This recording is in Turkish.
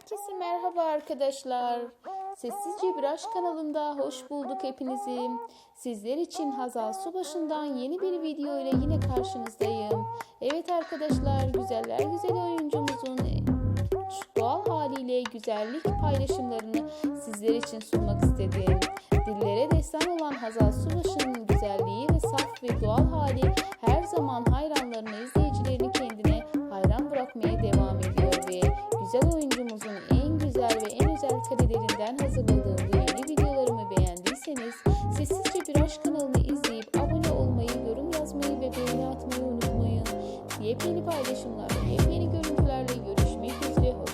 Herkese merhaba arkadaşlar. Sessizce Bir Aşk kanalında hoş bulduk hepinizi. Sizler için Hazal Subaşı'ndan yeni bir video ile yine karşınızdayım. Evet arkadaşlar, güzeller güzel oyuncumuzun doğal haliyle güzellik paylaşımlarını sizler için sunmak istedim. Dillere destan olan Hazal Subaşı'nın güzelliği ve saf ve doğal hali her zaman hayranlarını, izleyicilerini kendine hayran bırakmaya devam ediyor ve güzel oyuncumuzun yepyeni paylaşımlarla, yepyeni görüntülerle görüşmek üzere.